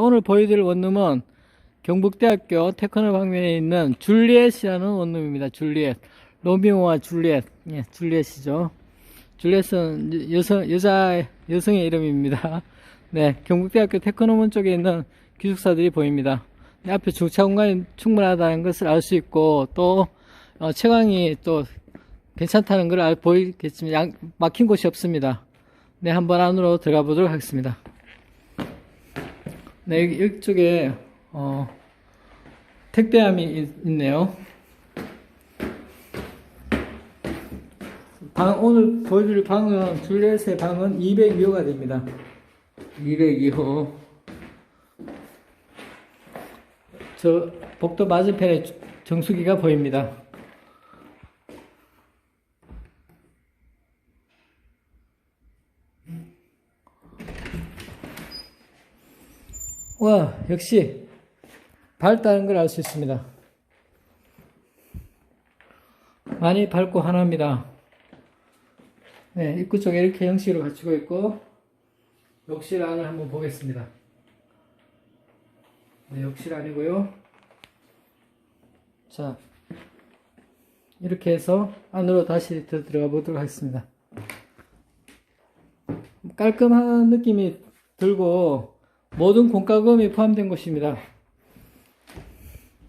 오늘 보여드릴 원룸은 경북대학교 테크노 방면에 있는 줄리엣이라는 원룸입니다. 줄리엣. 로미오와 줄리엣. 예, 줄리엣이죠. 줄리엣은 여성, 여자, 여성의 이름입니다. 네, 경북대학교 테크노문 쪽에 있는 기숙사들이 보입니다. 네, 앞에 주차 공간이 충분하다는 것을 알 수 있고, 또, 어, 채광이 또 괜찮다는 걸 알, 보이겠지만, 양- 막힌 곳이 없습니다. 네, 한번 안으로 들어가 보도록 하겠습니다. 네, 여기, 이쪽에, 어, 택배함이 있, 네요 방, 오늘 보여드릴 방은, 줄리엣의 방은 202호가 됩니다. 202호. 저, 복도 맞은편에 주- 정수기가 보입니다. 와, 역시 밝다는 걸 알 수 있습니다. 많이 밝고 환합니다. 네, 입구 쪽에 이렇게 형식으로 갖추고 있고, 욕실 안을 한번 보겠습니다. 네, 욕실 안이고요. 자, 이렇게 해서 안으로 다시 더 들어가 보도록 하겠습니다. 깔끔한 느낌이 들고, 모든 공과금이 포함된 곳입니다.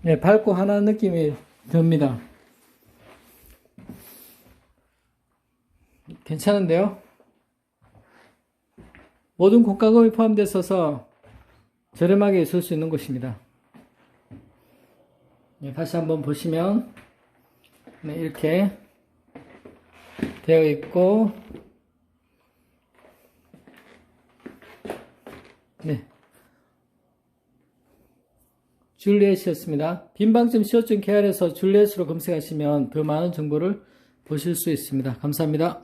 네, 밝고 환한 느낌이 듭니다. 괜찮은데요? 모든 공과금이 포함되어 있어서 저렴하게 있을 수 있는 곳입니다. 네, 다시 한번 보시면 네, 이렇게 되어 있고 네. 줄리엣이었습니다. 빈방점 시어증 KR에서 줄리엣으로 검색하시면 더 많은 정보를 보실 수 있습니다. 감사합니다.